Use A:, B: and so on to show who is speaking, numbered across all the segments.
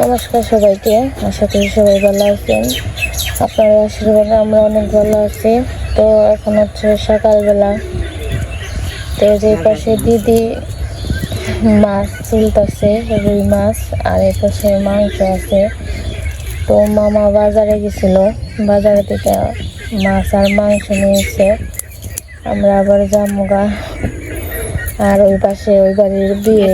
A: নমস্কার সবাইকে। আশা করি সবাই ভালো আছেন। আপনার আশীর্বাদে আমরা অনেক ভালো আছি। তো এখন হচ্ছে সকালবেলা। তো যে পাশে দিদি মাছ তুলতেছে, রুই মাছ, আর এই পাশে মাংস আছে। তো মামা বাজারে গেছিল। বাজারে থেকে মাছ আর মাংস নিয়েছে। আমরা আবার জামুগা আর ওই পাশে ওই বাড়ির বিয়ে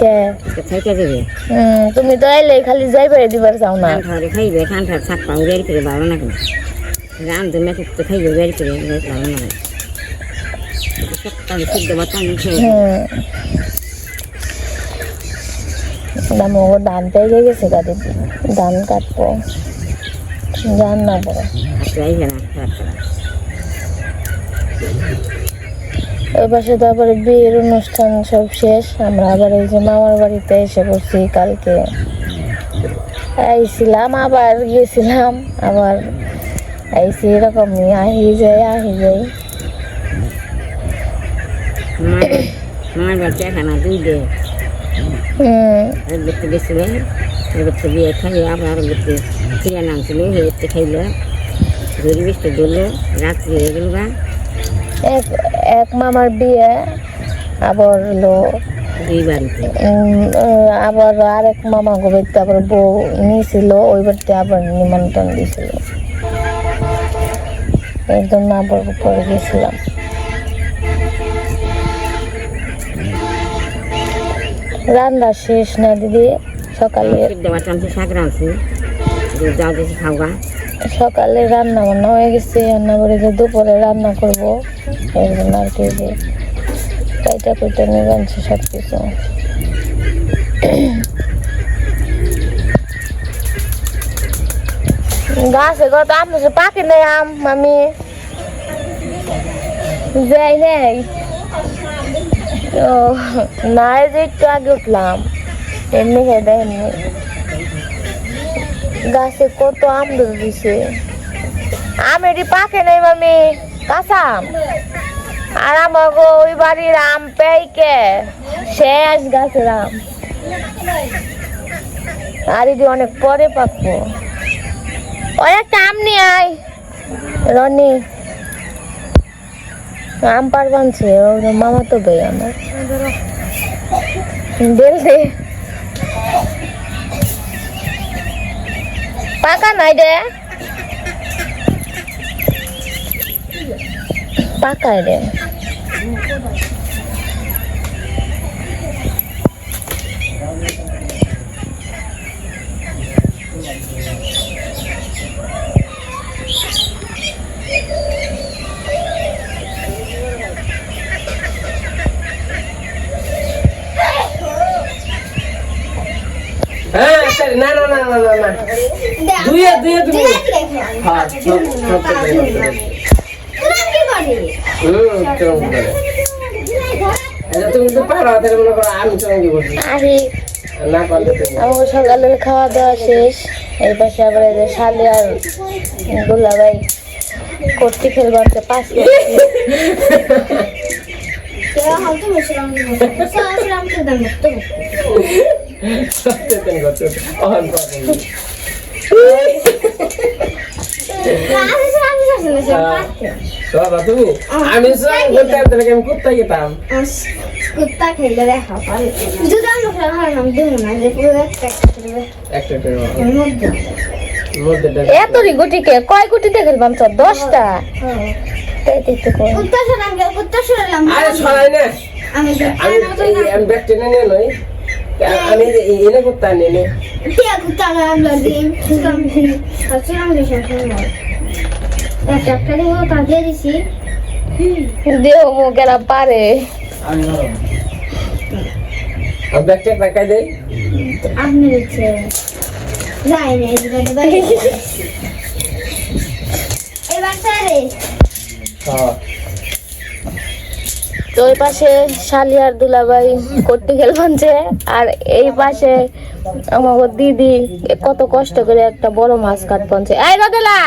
B: আজকে দেবে দিন না গুণ
A: কে?
B: আজকে খাইতে দেবে
A: হুম, তুমি তো আইলে খালি যাইবে দিবার চাও না।
B: ঠান্ডা খাইবে ঠান্ডা থাক পাও বের করে ভালো না। কেন রাম তো মেয়ে তো খাইবে বের করে বেশ ভালো না। সপ্তাহে সিদ্ধ বাতান খেয়ে।
A: হুম। দাম ও ধান পেয়ে গেছে গাড়ি ধান কাটবো। জান না বড়
B: আজকে আইবে না খারাপ খারাপ
A: ওই পাশে তারপরে বিয়ের অনুষ্ঠান সব শেষ। আমরা আবার এই যে মামার বাড়িতে এসে পড়ছি কালকে। আইছিলাম আবার গেছিলাম। আবার আইসি এরকমই আহি যাই আহি যাই
B: খাইলো। রাত্রি
A: এক এক মামার বিয়ে আবার হলো আবার আরেক মামা গো বাড়িতে আবার বউ নিয়েছিল ওই বাড়িতে আবার নিমন্ত্রণ দিয়েছিল এই জন্য আবার পরে গেছিলাম। রান্না শেষ না দিদি সকালে
B: শাক রাঁধছি। খাওয়া।
A: সকালে রান্না বান্না হয়ে গেছে, রান্না করে যে দুপুরে রান্না করব এর জন্য আর কি যে কাইটা কুইটা নিয়ে আনছে সব কিছু গাছে কত আম পাকে নেই আম, মামি। যাই নেই। ও না যে একটু আগে উঠলাম। এমনি খেয়ে এমনি। গাছে কত আম ধরে দিছে আম এটি পাকে নেই মামি, কাঁচা আম। আর আমাকে ওই বাড়ির আম পেইকে শেষ গাছের আম। আর এটি অনেক পরে পাকবো। অনেকটা আম নিয়ে আয়। রনি, আম পার বানছে মামা তো বে আমার বেল পাকা নাই রে পাকায় রে
C: হ্যাঁ সরি না না না না না না। দুইয়ে দুইয়ে তুমি হ্যাঁ সব সব এটা তুমি পারলে তুমি।
A: আমার সকালের খাওয়া দাওয়া শেষ। এই পাশে আবার শালি আর দুলাভাই করতে খেলবার পাঁচ
C: আমি
D: কুত্তা খেলে দেখা যদি আমরা হয় দেবো না যে পুরো একটা একটা মধ্যে
C: মধ্যে
A: এতরি গুটিকে কয় গুটিতে খেলবাম তো? দশটা।
C: আরে না।
D: আমি
C: আমি ব্যাগ টেনে নিয়ে নই আমি এনে করতে আনি নে।
A: দেহ মুখেরা পারে।
C: ব্যাগটা টাকা দেই।
D: আপনি যাই না
A: তো ওই পাশে শালি আর দুলাভাই করতে খেলবানছে আর এই পাশে আমার দিদি কত কষ্ট করে একটা বড় মাছ কাটবানছে এই রদেলা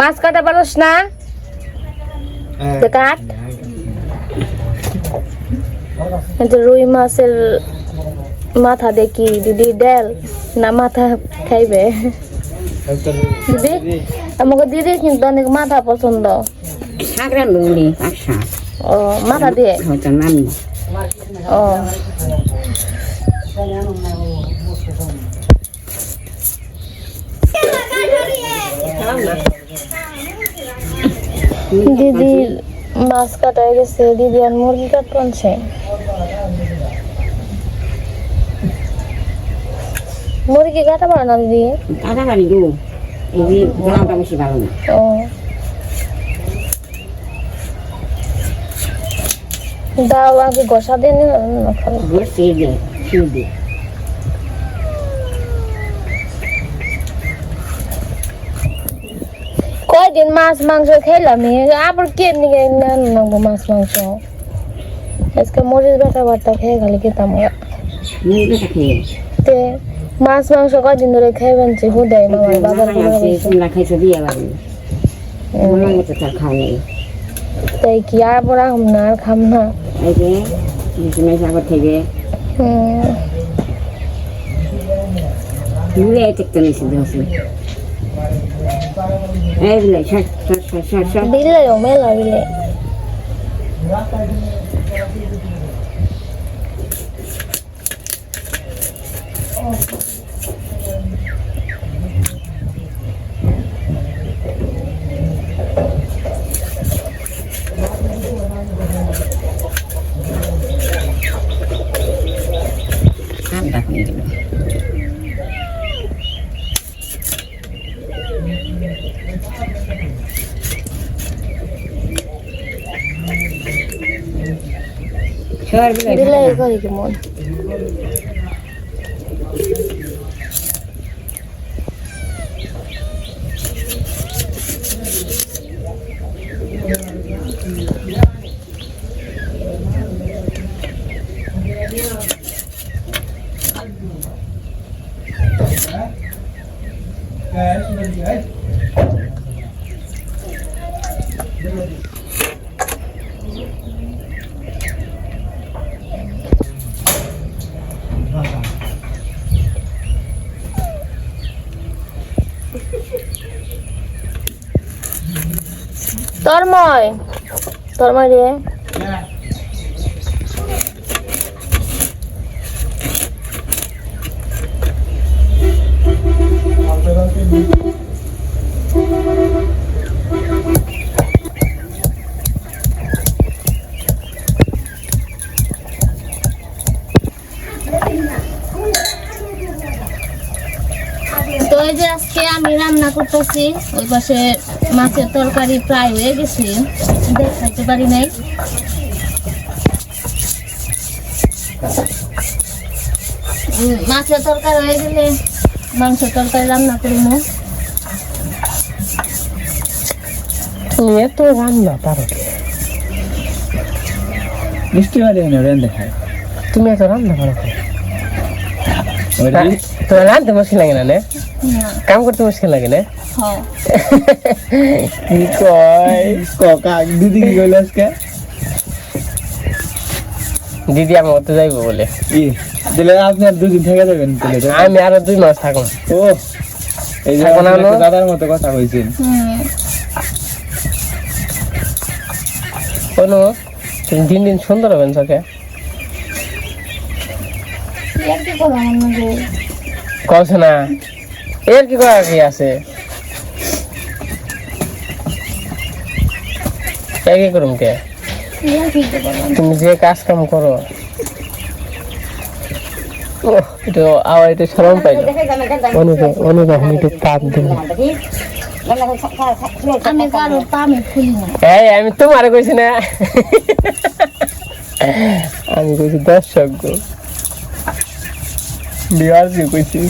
A: মাছ কাটা পারস না? কাট। রুই মাছের মাথা দেখি দিদি ডেল না মাথা খাইবে? দিদি আমাকে দিদি কিন্তু অনেক মাথা পছন্দ।
B: নামি
A: মাছ কাটা হয়ে গেছে দিদি আর মুরগি কাটতে আনছে। মুরগি কাটা পারে না দিদি?
B: দাদা বাড়ি গো। এই যে ভালো না।
A: ও। দাও আগে গোসা দিয়ে নিও না খাবে।
B: বসে যে শিউ দিয়ে
A: কয়দিন মাছ মাংস খেলাম? আবার কে নিয়ে নেব মাছ মাংস। আজকে মরিচ বাটা বাটা খেয়ে খালি খেতাম তে মাছ মাংস কয়দিন ধরে খেয়ে বানছি হুদাই মামার বাবার
B: খাইছো বাড়ি
A: তাই কি আর বড় খাম না আর খাম না?
B: এই যে বিছানায় সাগর থেকে
A: হুম,
B: ঘুরে দেখতে নিয়েছি দেখছি এই বলে সর সর সর সর সর
A: দিলে ও মেলা দিলে
B: ঠান্ডা সর বলে
A: তরময় তরময় রে। তো এই যে আজকে আমি রান্না করতেছি ওই পাশে মাছের তরকারি প্রায় হয়ে গেছে। দেখাইতে পারি নাই। মাছের তরকারি হয়ে গেলে মাংসের তরকারি রান্না করব।
C: তুমি এত রান্না পারো কে?
E: মিষ্টি বাড়ি এনে রেন্দে খায়।
C: তুমি এত রান্না পারো কে?
E: ওই
C: রা- তোমার রাঁধতে মুশকিল লাগে না না? কাম করতে মুশকিল লাগে না?
A: হ্যাঁ
E: কি কয় ককা দিদি কি কইল আজকে
C: দিদি আমার করতে যাইবো বলে।
E: আপনি আর দুদিন থেকে যাবেন
C: আমি আরও দুই মাস থাকব
E: ও এই যে দাদার মতো কথা কইছেন
C: কোনো দিন দিন সুন্দর হবেন চোখে।
A: এর কি করব আমার মধ্যে
C: কস না এর কি করা কি আছে? এ কি করুম কে? তুমি যে কাজ কাম করো। একটু আবার একটু সরম পাইল অনুকে অনুকে একটু
A: আমি কারও পামে খুলি না।
C: এই আমি তোমার কইছি না। আমি কইছি দর্শক গো। বিয়ার কি কইছি।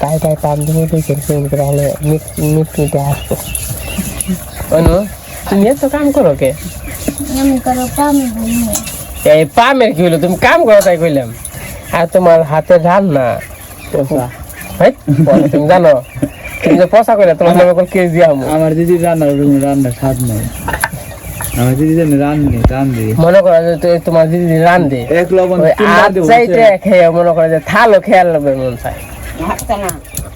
C: তাই তাই পাম কইছি ফোন করে হলে মিট মিট মিটে আসব। অনু তুমি এত কাম করো কে? এই পামের কি হলো? তুমি কাম করো তাই কইলাম। আর তোমার হাতে রান্না তুমি জানো। তুমি যে পচা করে তোমার নামে কে দিয়া আমু।
E: আমার দিদির রান্নার কোনো রান্নার স্বাদ নাই। আমার দিদি জানে রান দে রান দে
C: মনে করো যে তোমার দিদি রান্ধে
E: এক লবণ দেবো,
C: আচ্ছাইতে খেয়ে মনে করে যে থালো খেয়াল নেবে মন
B: না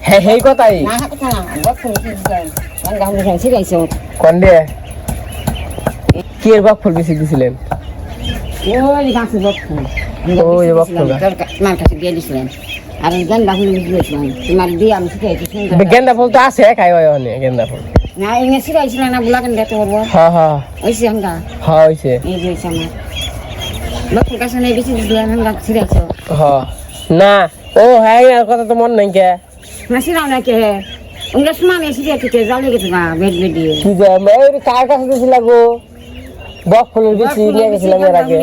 C: হ্যাঁ সেই কথাই। কোন দিয়ে কি এর বাক ফুল বেশি দিছিলেন?
B: ওই গাছে বকুল
C: ওই বকুল গাছ।
B: তোমার কাছে দিয়ে দিছিলেন আর গঙ্গা হুম দিয়েছিলাম তোমার দিয়ে আমি শিখাইছি
C: গেন্দা ফুল তো আছে খাই হয় অনে গেন্দা ফুল।
B: না সিরাইছিলাম না বুলাকেন দিতে পারব
C: হ্যাঁ হ্যাঁ।
B: ওই
C: হ্যাঁ হয়েছে
B: এই যে আমার বকুল গাছে নেই বেশি দিছিলাম গঙ্গা সিরাইছো
C: হ্যাঁ। না ও হ্যাঁ কথা তো মন নাই কে।
B: না সিরাও না কে উনকে সমানে সিরিয়া থেকে জ্বালিয়ে গেছে গা বেড বেডিয়ে
C: কি যে ওই কার কাছে দিছিল গো? বক ফুলের বেশি নিয়ে গেছিলাম এর আগে।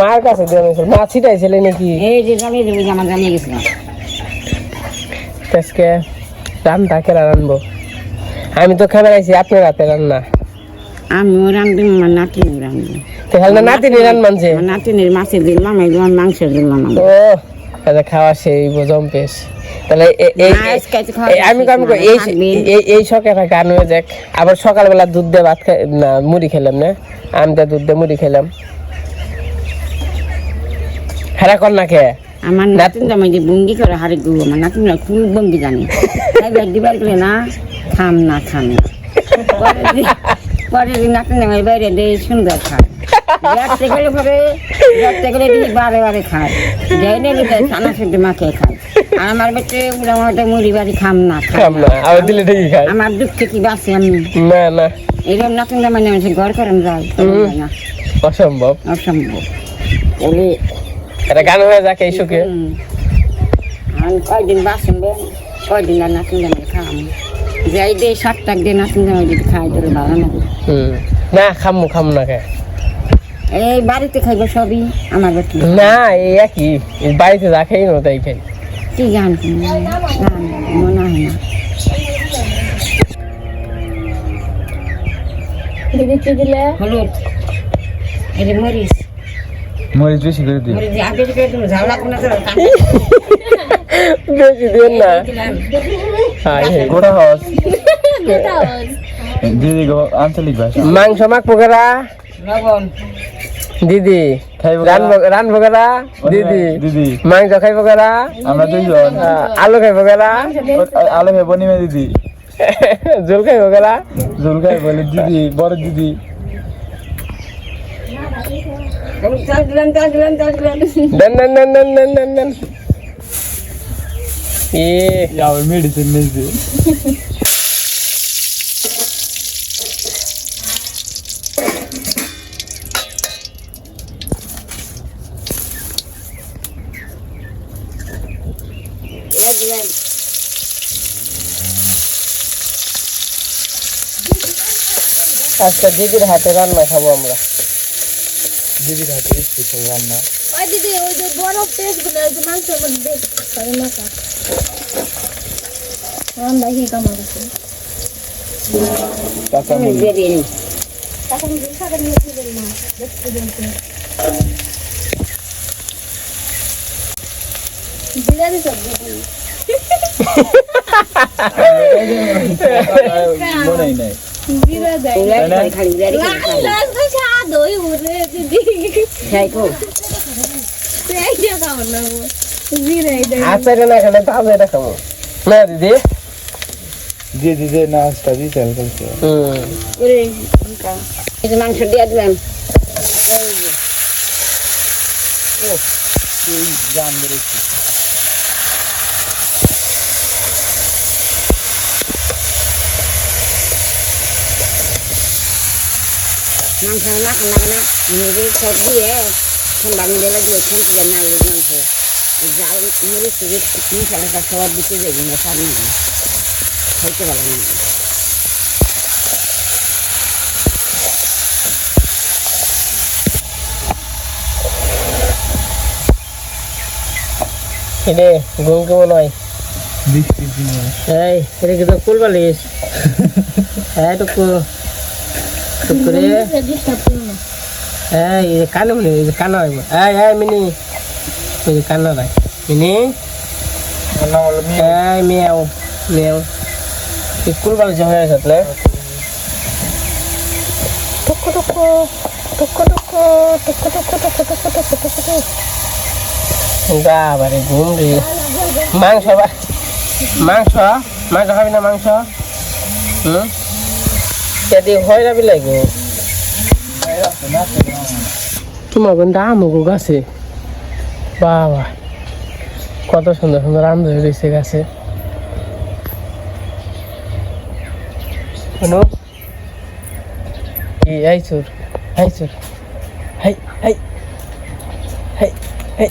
C: মার কাছে দিয়ে গেছিল মা ছিটাইছিল নাকি?
B: এই যে জ্বালিয়ে দেবে আমার জ্বালিয়ে গেছিলাম
C: আজকে রান্না কেরা রানবো আমি তো খাবার আইছি আপনার রাতে রান্না।
B: আমিও রান্ধবি আমার নাতিনিও রান্ধবি
C: তো হেলনা নাতিনি রান মানছে?
B: আমার নাতিনের মাছের
C: ও তাহলে খাওয়া সেই বোঝম পেশ। তাহলে এই এই- আমি আমি এই এই এই শখে গান হয়ে যাক। আবার সকালবেলা দুধ দিয়ে ভাত খাই না মুড়ি খেলাম না। আমি তো দুধ দিয়ে মুড়ি খেলাম। হেরা কর না খেয়ে
B: আমার নাতিন জামাই যে বঙ্গি করে হারে গু আমার নাতিনরা খুব বঙ্গি জানে? তাই দিবার গেলে না খাম না খাম না। পরে দিন নাতিন জামাই বাইরে দিয়ে সুন্দর খায়। দেখতে গেলে পরে দেখতে গেলে বারে বারে খায়। যাই না দিদি ছানা সেদ্ধ মাখিয়ে খায়। আমার বেটে উড়া মাঠে মুড়ি বাড়ি খাম না। খাম
C: খাম না আবার দিলে ঠিকই খাই
B: আমার দুঃখে কি বাঁচি আমি।
C: না না।
B: এরকম নাতিন জামাই নেমেছে ঘর করেন যায় না।
C: অসম্ভব।
B: অসম্ভব। বলে
C: এটা গান হয়ে যাক এই শোকে
B: হুম। আর কয়দিন বাসন কয়দিন আর নাতিন জামাই খাম। যাই দে সাত টাক দিয়ে নাতিন জামাই যদি খাই তোর ভালো না
C: হুম। না খামু খামু না খায়
B: এই বাড়িতে খাইব সবই আমার
C: না এই একই। বাড়িতে যা খাই না তাই খাই।
B: কি গান না মনে হয় না। হলুদ। মরিচ।
E: মরিচ বেশি করে
C: বেশি দিন
E: গোটা হস দিদি গো আঞ্চলিক ভাষা।
C: মাংস মাখ পোকেরা।
B: লবণ।
C: দিদি
E: খাইবো
C: রানবো কেরা দিদি
E: দিদি।
C: মাংস খাইবো কেরা
E: আমরা দুইজন।
C: আলু খাইবো কেরা
E: আলো খাইব নিমে দিদি।
C: জল খাইবো কেরা
E: জল খাই বলে দিদি বড় দিদি।
B: চাল দিলাম চাল দিলাম চাল দিলাম
C: দেন দেন দেন দেন দেন দেন দেন এ
E: আবার মেডিসিন নিয়েছে
B: দিলাম
C: আজকে দিদির হাতে রান্না খাব আমরা।
E: দিদির হাতে স্পেশাল রান্না।
A: ওই দিদি ওই যে বরফ টেস্টগুলো ওই যে মাংসের মধ্যে সরি মাথা রান্না কি
B: দিয়ে
A: দেখতে
E: নাই।
B: খালি
C: আচার না এখানে তাজা এটা খাব। না দিদি।
E: দিয়ে দিদি নাচটা দিয়ে চাল
B: মাংস দিয়ে দিলাম।
E: জান বেড়েছে।
B: মাংস না না না নিজে সব দিয়ে ঠান্ডা মিলে লাগিয়ে ঠান্ডা না লাগে মাংস জাল মরিচ থেকে তিন সব দিতে না সার না খাইতে ভালো না
C: কিরে ঘুম কেমন হয়? এই এটা কি তো কুল বালিশ? হ্যাঁ টুকু টুক করে এই কানে মনে এই যে কানা হইব এই এই মিনি এই যে কানা রাখ মিনি এই মিয়াও মিয়াও কুল বালিশ হয়ে গেছে
A: টুকু টুকু টুকু টুকু টুকু টুকু টুকু টুকু টুকু টুকু টুকু
C: বাবারে ঘুম রে মাংস মাংস মাংস খাবি না মাংস হুম যদি হয় না বিলাই গো তোমার কিন্তু আমুকু গাছে? বাবা, কত সুন্দর সুন্দর আম ধরে রয়েছে গাছে। শুনো কি আইসুর আইসুর হাই হাই হাই হাই।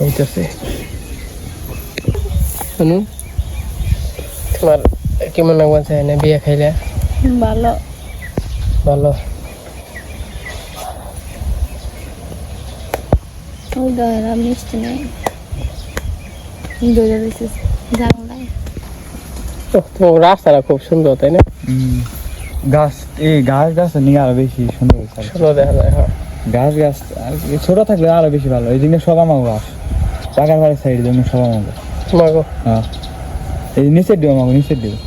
C: এইটাছে শুনু তোমার কেমন লাগছে না বিয়ে খাইলে?
A: ভালো।
C: ভালো।
A: দয়া মিষ্টি নেই। দইটা দিচ্ছে জানো
C: তোমার রাস্তাটা খুব সুন্দর তাই না?
E: গাছ এই গাছ গাছ নিয়ে আরও বেশি সুন্দর
C: দেখা যায় হ্যাঁ।
E: গাছ গাছ আর ছোট থাকলে আরও বেশি ভালো। এই দিনে সব গাছ। চাকার বাড়ির সাইড দেবেন সব আমাকে
C: মাগো
E: হ্যাঁ এই নিচের দেবো আমাকে নিচের দেবো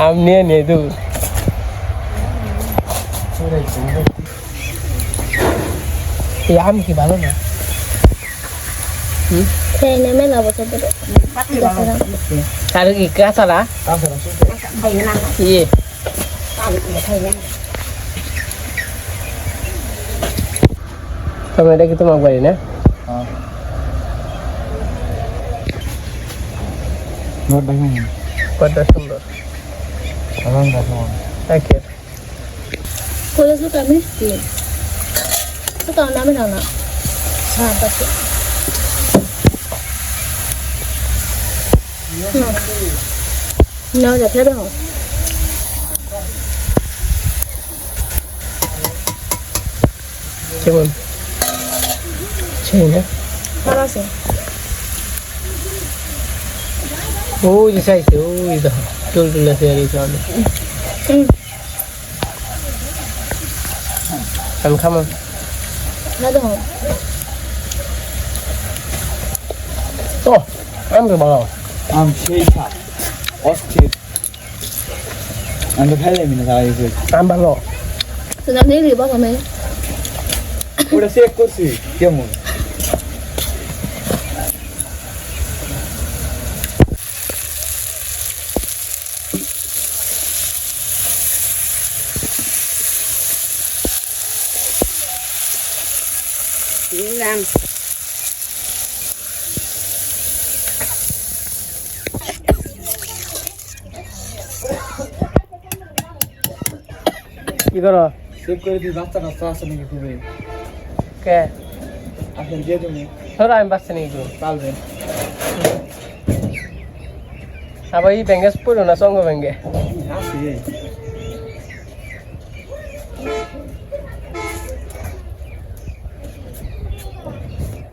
C: আম নিয়ে নিয়ে দেবো এই আম কি ভালো না
A: হুম
C: আর কি কাঁচারা ইয়ে তবে এটা কি তোমার বাড়ি না কত সুন্দর একের
A: কলেজ তো আমি তো না না হ্যাঁ পাশে নাও যা ফেরো
C: কেমন সেই না
A: ভালো আছে
C: ওই যে চাইছে ওই দেখো টুল টুল আছে আর এই কারণে আমি খামো
A: না দেখো
C: ও আমি ভালো
E: আম সেই সাপ অস্থির আমি তো ফেলে মিনে তারা এসে
C: আমি ভালো
A: সুতা দিয়ে দিব তুমি
E: ওটা চেক করছি কেমন
C: কি করো?
E: চেক করে দিই বাচ্চা কাচ্চা আছে নাকি খুবই
C: কে?
E: আপনি দিয়ে দেবো।
C: ধরো আমি বাচ্চা নিয়ে যাব।
E: পালবেন
C: আবার এই ব্যাঙ্গে পড়ো না সঙ্গ ব্যাঙ্গে?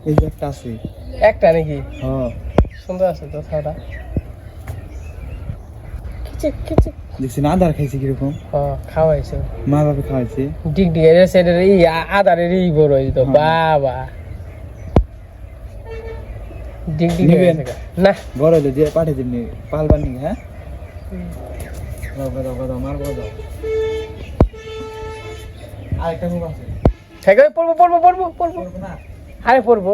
E: এই। যে একটা আছে।
C: একটা নাকি?
E: হ্যাঁ।
C: সুন্দর আছে তো ছাওটা কিচিক কিচিক
E: দেখছি না আদার খাইছে কীরকম?
C: খাওয়াইছে।
E: মা বাবা খাওয়াইছে?
C: ঠিক ঠিক এটা সেটা ই আদারের ই বড়
E: তো
C: বাবা। ঠিক ঠিক না।
E: বড় হলে দিয়ে পাঠিয়ে দিবনি পালবার নি হ্যাঁ? আরেকটা
C: হ্যাঁ, পড়ব পড়ব পড়ব পড়ব। আরে পড়ব।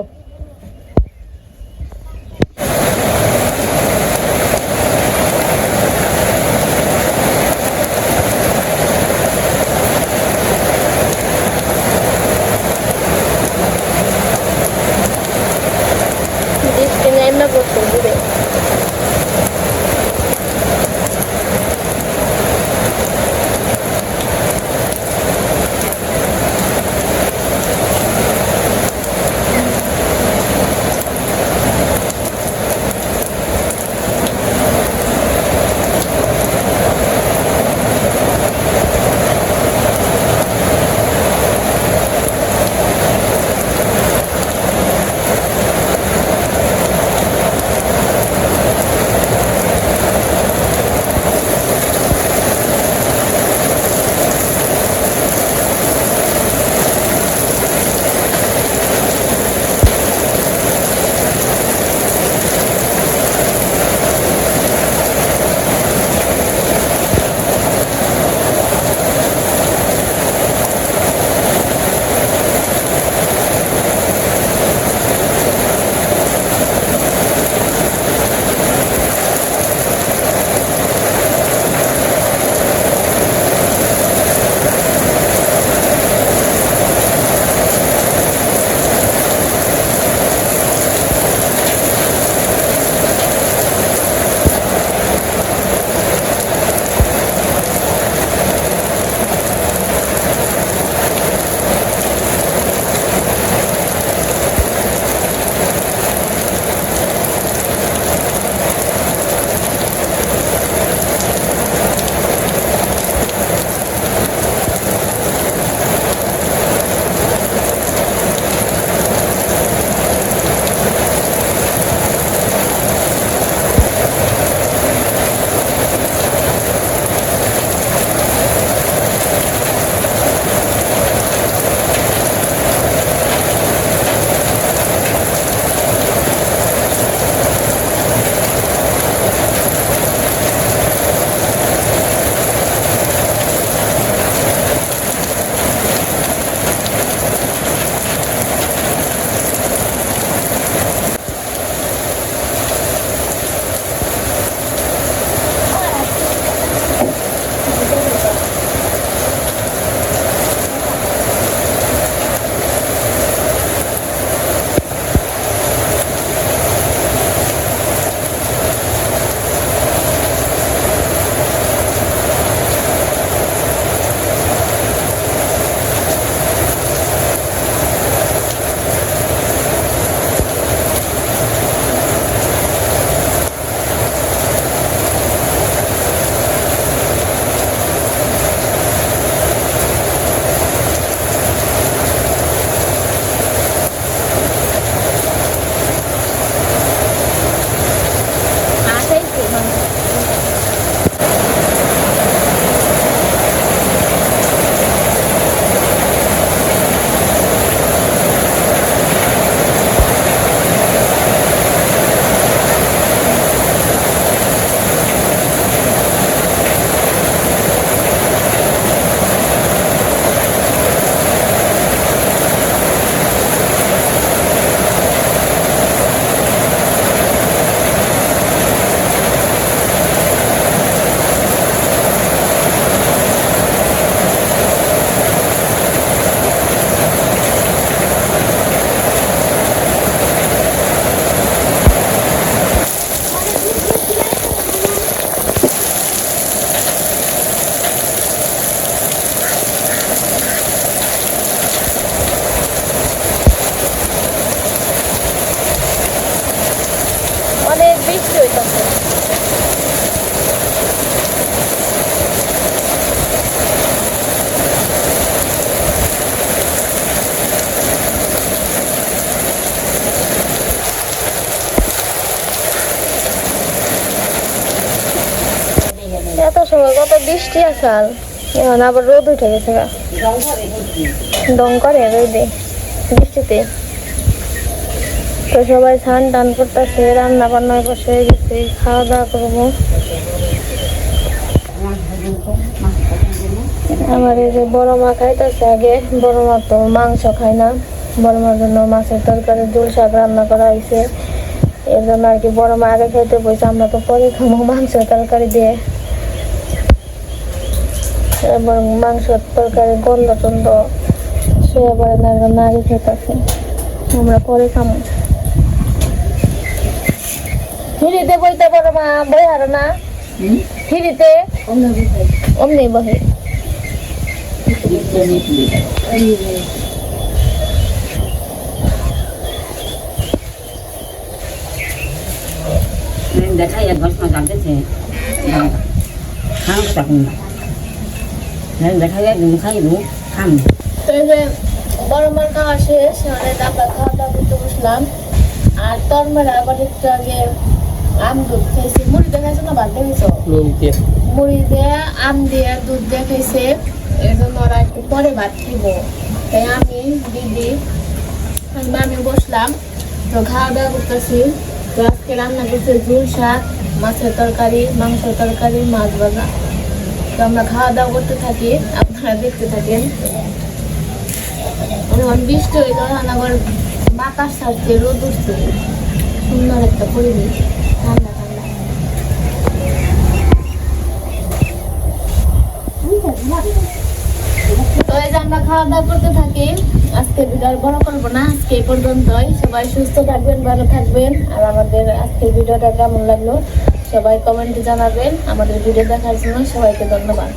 A: আসাল এখন আবার রোদ উঠে গেছে। দম করে রোদে, বৃষ্টিতে। তো সবাই স্নান টান করতেছে, রান্না বান্নায় বসে গেছে খাওয়া দাওয়া করব। আমার এই যে বড় মা খাইতেছে আগে, বড় মা তো মাংস খায় না। বড় মার জন্য মাছের তরকারি ঝোল শাক রান্না করা হয়েছে এর জন্য আর কি বড় মা আগে খেতে বসে আমরা তো পরে খাব মাংস তরকারি দিয়ে। এবং মাংস তরকারি গন্ধ টন্ধ শুয়ে পড়ে না এর জন্য আগে খেতেছে। আমরা পরে খাব হিরিতে বইতে বড় মা বই হারো না? হিরিতে অমনি বহে
B: দেখাই এক জানতেছে খাম তখন দেখাই এক খাই দু খাম
A: বড় মার খাওয়া শেষ অনেক আমরা খাওয়া দাওয়া করতে বসলাম। আর তোর মেয়েরা আবার একটু আগে আম দুধ খাইছি মুড়ি দিয়ে খাইছো না ভাত দিয়ে খাইছো?
C: নুন দিয়ে।
A: মুড়ি দিয়ে আম দিয়ে দুধ দিয়ে খাইছে। এই জন্য ওরা একটু পরে ভাত খাইব। তাই আমি দিদি আর মামি বসলাম। তো খাওয়া দাওয়া করতেছি। তো আজকে রান্না করছে ঝুল শাক মাছের তরকারি মাংসের তরকারি মাছ ভাজা। তো আমরা খাওয়া দাওয়া করতে থাকি, আপনারা দেখতে থাকেন। যখন বৃষ্টি হইল, তখন আবার বাতাস ছাড়ছে রোদ উঠছে। সুন্দর একটা পরিবেশ তো আমরা খাওয়া দাওয়া করতে থাকি, আজকে ভিডিও বড় করব না, আজকে এই পর্যন্তই। সবাই সুস্থ থাকবেন, ভালো থাকবেন। আর আমাদের আজকের ভিডিওটা কেমন লাগল? সবাই কমেন্টে জানাবেন আমাদের ভিডিও দেখার জন্য সবাইকে ধন্যবাদ।